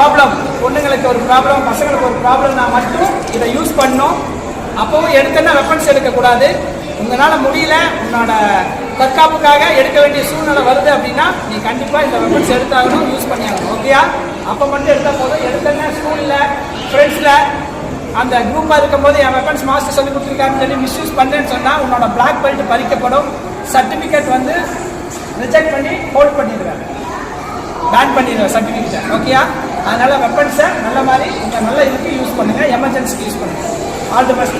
Problem பொண்ணுங்களுக்கு ஒரு problem பசங்களுக்கு ஒரு ப்ராப்ளம்னா மட்டும் இதை யூஸ் பண்ணும் அப்போவும் எடுத்தோன்னா வெப்பன்ஸ் எடுக்கக்கூடாது. உங்களால் முடியல உன்னோட தற்காப்புக்காக எடுக்க வேண்டிய சூழ்நிலை வருது அப்படின்னா நீ கண்டிப்பாக இந்த வெப்பன்ஸ் எடுத்தாகணும் யூஸ் பண்ணியாகணும். ஓகேயா அப்போ மட்டும் எடுத்தால் போதும். எடுத்தோன்னா ஸ்கூலில் ஃப்ரெண்ட்ஸில் அந்த குரூப்பாக இருக்கும்போது என் வெப்பன்ஸ் மாஸ்டர் சொல்லி கொடுத்துருக்காருன்னு சொல்லி மிஸ்யூஸ் பண்ணேன்னு சொன்னால் உன்னோட பிளாக் பெல்ட் பறிக்கப்படும். சர்டிஃபிகேட் வந்து ரிஜெக்ட் பண்ணி ஹோல்ட் பண்ணிடுவேன். பேன் பண்ணிடுவேன் சர்டிஃபிகேட்டை ஓகேயா அதனால் வெப்பன்ஸை நல்ல மாதிரி உங்கள் நல்ல இதுக்கு யூஸ் பண்ணுங்கள் எமர்ஜென்சிக்கு யூஸ் பண்ணுங்கள் all the best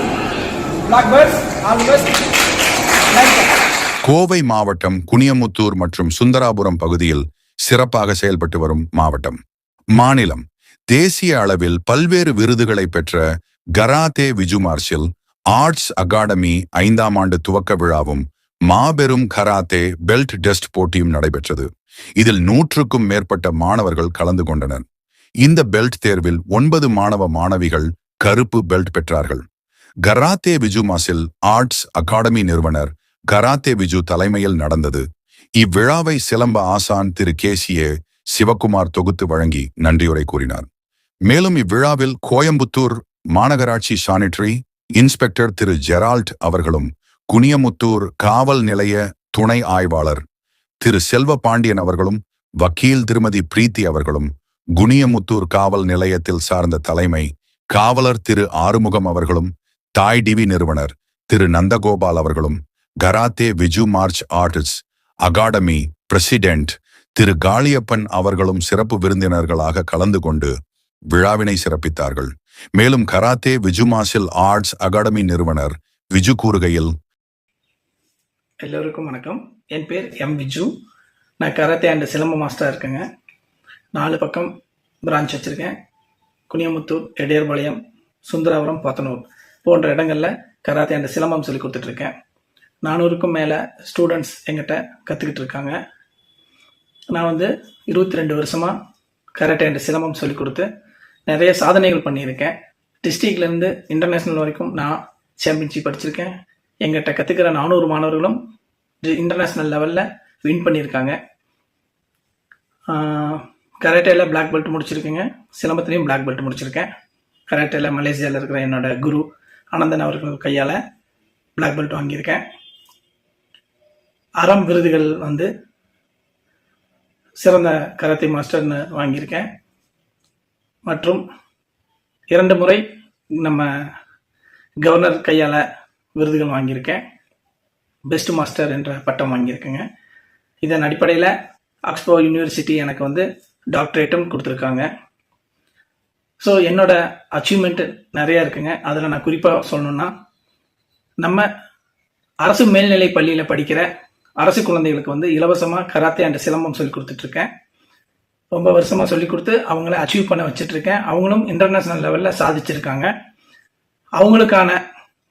black birds all the best Kovai மாவட்டம் குனியமுத்தூர் மற்றும் சுந்தராபுரம் பகுதியில் சிறப்பாக செயல்பட்டு வரும் மாவட்டம். மாநிலம். தேசிய அளவில் பல்வேறு விருதுகளை பெற்ற karate Viju martial arts academy ஐந்தாம் ஆண்டு துவக்க விழாவும் மாபெரும் கராத்தே பெல்ட் டெஸ்ட் போட்டியும் நடைபெற்றது. இதில் நூற்றுக்கும் மேற்பட்ட மாணவர்கள் கலந்து கொண்டனர். இந்த பெல்ட் தேர்வில் ஒன்பது மாணவ மாணவிகள் கருப்பு பெல்ட் பெற்றார்கள். Karate Viju martial arts academy நிறுவனர் கராத்தே விஜு தலைமையில் நடந்தது. இவ்விழாவை சிலம்ப ஆசான் திரு கேசிஏ சிவகுமார் தொகுத்து வழங்கி நன்றியுரை கூறினார். மேலும் இவ்விழாவில் கோயம்புத்தூர் மாநகராட்சி சானிட்டரி இன்ஸ்பெக்டர் திரு ஜெரால்ட் அவர்களும் குனியமுத்தூர் காவல் நிலைய துணை ஆய்வாளர் திரு செல்வ பாண்டியன் அவர்களும் வக்கீல் திருமதி பிரீத்தி அவர்களும் குனியமுத்தூர் காவல் நிலையத்தில் சார்ந்த தலைமை காவலர் திரு ஆறுமுகம் அவர்களும் தாய் டிவி நிறுவனர் திரு நந்தகோபால் அவர்களும் karate Viju march artist academy president Thiru Kaliyappan அவர்களும் சிறப்பு விருந்தினர்களாக கலந்து கொண்டு விழாவினை சிறப்பித்தார்கள். மேலும் karate Viju martial arts academy நிறுவனர் விஜு கூறுகையில் எல்லோருக்கும் வணக்கம். என் பேர் எம் விஜு. நான் கராத்தே அண்ட் சிலம்ப மாஸ்டராக இருக்கேங்க. நாலு பக்கம் பிரான்ச் வச்சுருக்கேன். குனியமுத்தூர் எடையர்பாளையம் சுந்தராபுரம் பாத்தனூர் போன்ற இடங்களில் கராத்தே அண்ட் சிலம்பம் சொல்லி கொடுத்துட்ருக்கேன். நானூறுக்கும் மேலே ஸ்டூடெண்ட்ஸ் எங்கிட்ட கற்றுக்கிட்டு இருக்காங்க. நான் வந்து இருபத்தி ரெண்டு வருஷமாக கராட்டே அண்ட் சிலம்பம் சொல்லி கொடுத்து நிறைய சாதனைகள் பண்ணியிருக்கேன். டிஸ்ட்ரிக்ட்லேருந்து இன்டர்நேஷ்னல் வரைக்கும் நான் சாம்பியன்ஷிப் படிச்சிருக்கேன் எங்கிட்ட கற்றுக்கிற நானூறு மாணவர்களும் இன்டர்நேஷ்னல் லெவலில் வின் பண்ணியிருக்காங்க. கராட்டேல பிளாக் பெல்ட் முடிச்சிருக்கேங்க. சிலம்பத்துலேயும் பிளாக் பெல்ட் முடிச்சிருக்கேன். கராட்டேல மலேசியாவில் இருக்கிற என்னோட குரு அனந்தன் அவர்கள் கையால் பிளாக் பெல்ட் வாங்கியிருக்கேன். அறம் விருதுகள் வந்து சிறந்த கராத்தே மாஸ்டர்னு வாங்கியிருக்கேன். மற்றும் இரண்டு முறை நம்ம கவர்னர் கையால் விருதுகள் வாங்கியிருக்கேன். பெஸ்ட் மாஸ்டர் என்ற பட்டம் வாங்கியிருக்கேங்க. இதன் அடிப்படையில் ஆக்ஸ்போ யூனிவர்சிட்டி எனக்கு வந்து டாக்டரேட்டும் கொடுத்துருக்காங்க. ஸோ என்னோட அச்சீவ்மெண்ட் நிறையா இருக்குங்க. அதில் நான் குறிப்பாக சொல்லணும்னா நம்ம அரசு மேல்நிலை பள்ளியில் படிக்கிற அரசு குழந்தைகளுக்கு வந்து இலவசமாக கராத்தே அண்ட் சிலம்பம் சொல்லி கொடுத்துட்ருக்கேன். ரொம்ப வருஷமாக சொல்லி கொடுத்து அவங்கள அச்சீவ் பண்ண வச்சிட்ருக்கேன். அவங்களும் இன்டர்நேஷ்னல் லெவலில் சாதிச்சிருக்காங்க. அவங்களுக்கான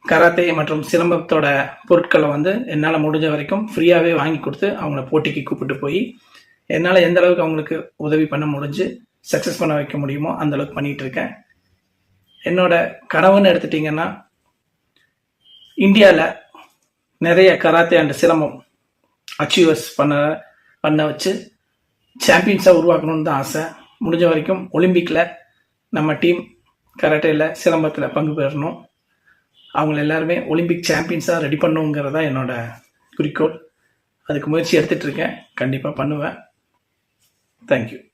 கராத்தே மற்றும் சிலம்பத்தோட பொருட்களை வந்து என்னால் முடிஞ்ச வரைக்கும் ஃப்ரீயாகவே வாங்கி கொடுத்து அவங்கள போட்டிக்கு கூப்பிட்டு போய் என்னால் எந்த அளவுக்கு அவங்களுக்கு உதவி பண்ண முடிஞ்சு சக்ஸஸ் பண்ண வைக்க முடியுமோ அந்த அளவுக்கு பண்ணிட்டு இருக்கேன். என்னோட கனவுன்னு எடுத்துட்டிங்கன்னா இந்தியாவில் நிறைய கராத்தே அண்ட் சிரமம் அச்சீவர்ஸ் பண்ண பண்ண வச்சு சாம்பியன்ஸாக உருவாக்கணும்னு தான் ஆசை. முடிஞ்ச வரைக்கும் ஒலிம்பிக்கில் நம்ம டீம் கராட்டேல சிலம்பத்தில் பங்கு பெறணும். அவங்கள எல்லாருமே ஒலிம்பிக் சாம்பியன்ஸாக ரெடி பண்ணுங்கிறதா என்னோட குறிக்கோள். அதுக்கு முயற்சி எடுத்துகிட்டு இருக்கேன். கண்டிப்பாக பண்ணுவேன். Thank you.